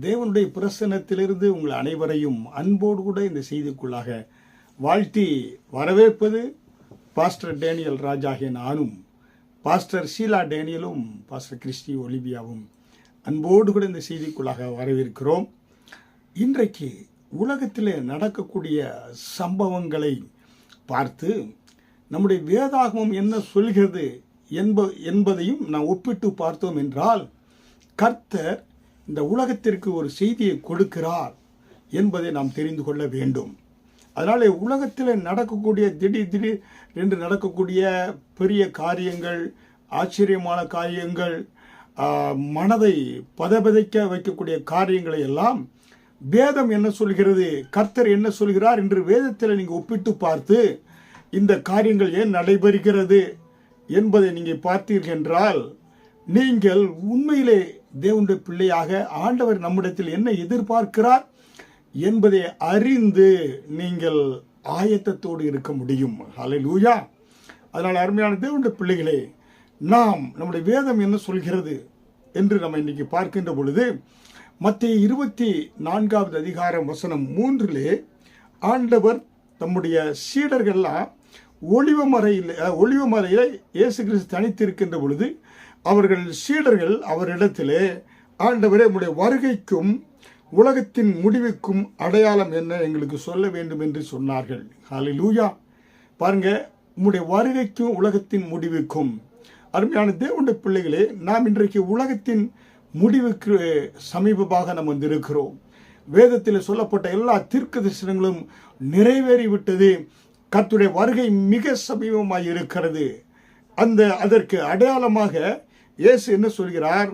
தேவனுடைய பிரசனத்திலிருந்து உங்கள் அனைவரையும் அன்போடு கூட இந்த செய்திக்குள்ளாக வாழ்த்தி வரவேற்பது பாஸ்டர் டேனியல் ராஜாகிய நானும் பாஸ்டர் ஷீலா டேனியலும் பாஸ்டர் கிறிஸ்டி ஒலிவியாவும் அன்போடு கூட இந்த செய்திக்குள்ளாக வரவேற்கிறோம். இன்றைக்கு உலகத்தில் நடக்கக்கூடிய சம்பவங்களை பார்த்து நம்முடைய வேதாகமம் என்ன சொல்கிறது என்ப என்பதையும் நாம் ஒப்பிட்டு பார்த்தோம் என்றால் கர்த்தர் இந்த உலகத்திற்கு ஒரு செய்தியை கொடுக்கிறார் என்பதை நாம் தெரிந்து கொள்ள வேண்டும். அதனால் உலகத்தில் நடக்கக்கூடிய திடீர் திடீர் என்று நடக்கக்கூடிய பெரிய காரியங்கள் ஆச்சரியமான காரியங்கள் மனதை பதபதைக்க வைக்கக்கூடிய காரியங்களை எல்லாம் வேதம் என்ன சொல்கிறது கர்த்தர் என்ன சொல்கிறார் என்று வேதத்தில் நீங்கள் ஒப்பிட்டு பார்த்து இந்த காரியங்கள் ஏன் நடைபெறுகிறது என்பதை நீங்கள் பார்த்தீர்கள் என்றால் நீங்கள் உண்மையிலே தேவனுடைய பிள்ளையாக ஆண்டவர் நம்மிடத்தில் என்ன எதிர்பார்க்கிறார் என்பதை அறிந்து நீங்கள் ஆயத்தத்தோடு இருக்க முடியும். ஹalleluya அதனால் அருமையான தேவனுடைய பிள்ளைகளே நாம் நம்முடைய வேதம் என்ன சொல்கிறது என்று நம்ம இன்னைக்கு பார்க்கின்ற பொழுது மத்திய இருபத்தி நான்காவது அதிகாரம் வசனம் மூன்றிலே ஆண்டவர் தம்முடைய சீடர்கள்லாம் ஒளிவமறையில் மறையில் ஒளிவ மறையில் இயேசு கிறிஸ்து தனித்திருக்கின்ற பொழுது அவர்கள் சீடர்கள் அவரிடத்திலே ஆண்டவரே உடைய வருகைக்கும் உலகத்தின் முடிவுக்கும் அடையாளம் என்ன? எங்களுக்கு சொல்ல வேண்டும் என்று சொன்னார்கள். ஹalleluya. பாருங்க உம்முடைய வருகைக்கும் உலகத்தின் முடிவுக்கும். அருமையான தேவனுடைய பிள்ளைகளே நாம் இன்றைக்கு உலகத்தின் முடிவுக்கு சமீபமாக நாம் வந்திருக்கிறோம். வேதத்தில் சொல்லப்பட்ட எல்லா தீர்க்க தரிசனங்களும் நிறைவேறிவிட்டது. கத்துடைய வருகை மிக சமீபமாக இருக்கிறது அந்த அதற்கு அடையாளமாக இயேசு என்ன சொல்கிறார்?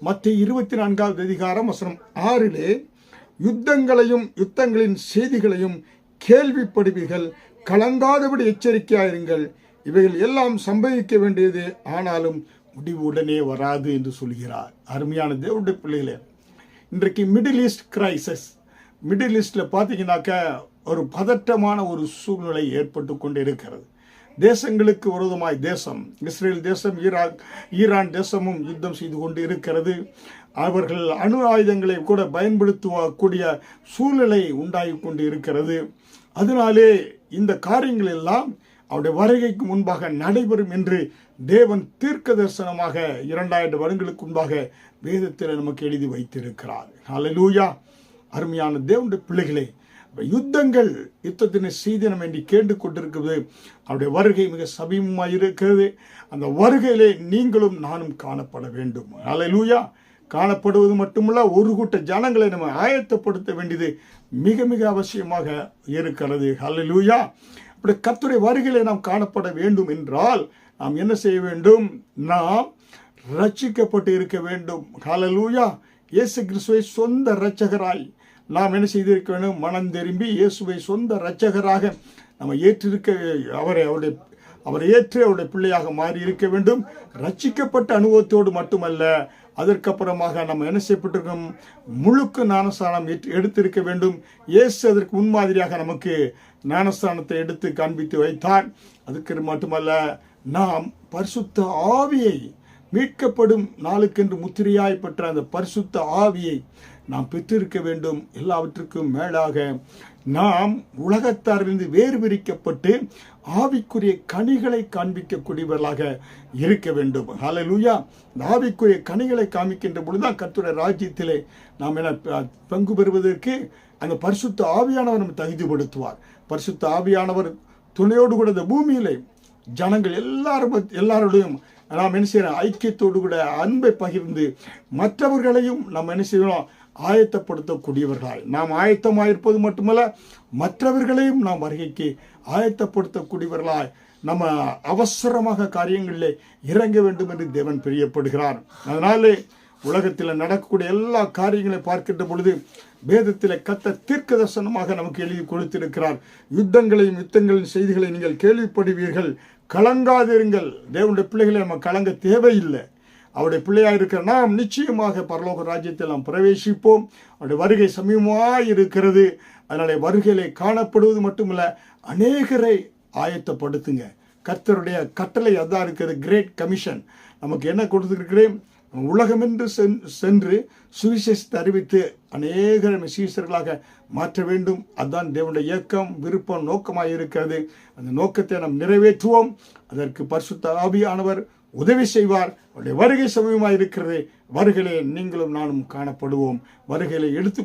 மத்திய இருபத்தி நான்காவது அதிகாரம் வசனம் ஆறிலே யுத்தங்களையும் யுத்தங்களின் செய்திகளையும் கேள்விப்படுவீர்கள். கலங்காதபடி எச்சரிக்கையாயிருங்கள். இவைகள் எல்லாம் சம்பவிக்க வேண்டியது. ஆனாலும் முடிவு உடனே வராது என்று சொல்கிறார். அருமையான தேவனுடைய பிள்ளைகளே இன்றைக்கு மிடில் ஈஸ்ட் கிரைசஸ் மிடில் ஈஸ்டில் பார்த்தீங்கன்னாக்க ஒரு பதற்றமான ஒரு சூழ்நிலை ஏற்பட்டு கொண்டு இருக்கிறது தேசங்களுக்கு விரோதமாய் தேசம் இஸ்ரேல் தேசம் ஈராக் ஈரான் தேசமும் யுத்தம் செய்து கொண்டு இருக்கிறது. அவர்கள் அணு ஆயுதங்களை கூட பயன்படுத்தக்கூடிய சூழ்நிலை உண்டாகி கொண்டு இருக்கிறது. அதனாலே இந்த காரியங்கள் எல்லாம் அவருடைய வருகைக்கு முன்பாக நடைபெறும் என்று தேவன் தீர்க்க தரிசனமாக இரண்டாயிரம் வருடங்களுக்கு முன்பாக வேதத்தில் நமக்கு எழுதி வைத்திருக்கிறார். ஹalleluya. அருமையான தேவனுடைய பிள்ளைகளை யுத்தங்கள் யுத்தத்தினை செய்தி நம்ம இன்று கேட்டு கொண்டிருக்கிறது அவருடைய வருகை மிக சமீபமாக இருக்கிறது. அந்த வருகையிலே நீங்களும் நானும் காணப்பட வேண்டும். ஹalleluya காணப்படுவது மட்டுமல்ல ஒரு கூட்ட ஜனங்களை நம்ம ஆயத்தப்படுத்த வேண்டியது மிக மிக அவசியமாக இருக்கிறது. ஹalleluya அப்படி கத்துரை வருகையிலே நாம் காணப்பட வேண்டும் என்றால் நாம் என்ன செய்ய வேண்டும்? நாம் ரட்சிக்கப்பட்டு இருக்க வேண்டும். ஹலலூயா இயேசு கிறிஸ்துவை சொந்த இரட்சகராய் நாம் என்ன செய்திருக்க வேண்டும்? மனம் திரும்பி இயேசுவை சொந்த இரட்சகராக நம்ம ஏற்றிருக்க அவரை அவருடைய அவரை ஏற்று அவருடைய பிள்ளையாக மாறி இருக்க வேண்டும். ரட்சிக்கப்பட்ட அனுபவத்தோடு மட்டுமல்ல அதற்கப்புறமாக நம்ம என்ன செய்யப்பட்டிருக்கோம்? முழுக்க ஞானஸ்தானம் எடுத்திருக்க வேண்டும். இயேசு அதற்கு முன்மாதிரியாக நமக்கு ஞானஸ்தானத்தை எடுத்து காண்பித்து வைத்தார். அதுக்கு மட்டுமல்ல நாம் பரிசுத்த ஆவியை மீட்கப்படும் நாளுக்கென்று முத்திரையாய் பெற்ற அந்த பரிசுத்த ஆவியை நாம் பெற்றிருக்க வேண்டும். எல்லாவற்றுக்கும் மேலாக நாம் உலகத்தாரிலிருந்து வேறு பிரிக்கப்பட்டு ஆவிக்குரிய கனிகளை காண்பிக்கக்கூடியவர்களாக இருக்க வேண்டும். ஹலலூயா இந்த ஆவிக்குரிய கனிகளை காமிக்கின்ற பொழுதுதான் கத்துடைய ராஜ்யத்திலே நாம் என பங்கு பெறுவதற்கு அந்த பரிசுத்த ஆவியானவர் நம்ம தகுதிப்படுத்துவார். பரிசுத்த ஆவியானவர் துணையோடு கூட இந்த பூமியிலே ஜனங்கள் எல்லாரும் எல்லாரோடையும் நாம் என்ன செய்யறோம் ஐக்கியத்தோடு கூட அன்பை பகிர்ந்து மற்றவர்களையும் நாம் என்ன செய்யணும்? ஆயத்தப்படுத்தக்கூடியவர்களாய். நாம் ஆயத்தமாயிருப்பது மட்டுமல்ல மற்றவர்களையும் நாம் வருகைக்கு ஆயத்தப்படுத்தக்கூடியவர்களாய். நம்ம அவசரமாக காரியங்களிலே இறங்க வேண்டும் என்று தேவன் பிரியப்படுகிறார். அதனாலே உலகத்தில் நடக்கக்கூடிய எல்லா காரியங்களையும் பார்க்கின்ற பொழுது வேதத்தில் கத்த தீர்க்க தரிசனமாக நமக்கு எழுதி கொடுத்திருக்கிறார். யுத்தங்களையும் யுத்தங்களின் செய்திகளை நீங்கள் கேள்விப்படுவீர்கள். கலங்காதிருங்கள். தேவனுடைய பிள்ளைகளை நம்ம கலங்க தேவையில்லை. அவருடைய பிள்ளையாக இருக்கிற நாம் நிச்சயமாக பரலோக ராஜ்யத்தில் நாம் பிரவேசிப்போம். அவருடைய வருகை சமீபமாக இருக்கிறது அதனால வருகையிலே காணப்படுவது மட்டுமல்ல அநேகரை ஆயத்தப்படுத்துங்க. கர்த்தருடைய கட்டளை அதான் இருக்கிறது கிரேட் கமிஷன் நமக்கு என்ன கொடுத்துருக்கிறேன்? உலகமென்று சென்- சென்று சுவிசேஷத்தை அறிவித்து அநேக சீசர்களாக மாற்ற வேண்டும். அதுதான் தேவனுடைய இயக்கம் விருப்பம் நோக்கமாக இருக்கிறது அந்த நோக்கத்தை நாம் நிறைவேற்றுவோம். அதற்கு பரிசுத்த ஆவியானவர் உதவி செய்வார். அவருடைய வருகை சமயமாக இருக்கிறது வருகையிலே நீங்களும் நானும் காணப்படுவோம். வருகையிலே எடுத்து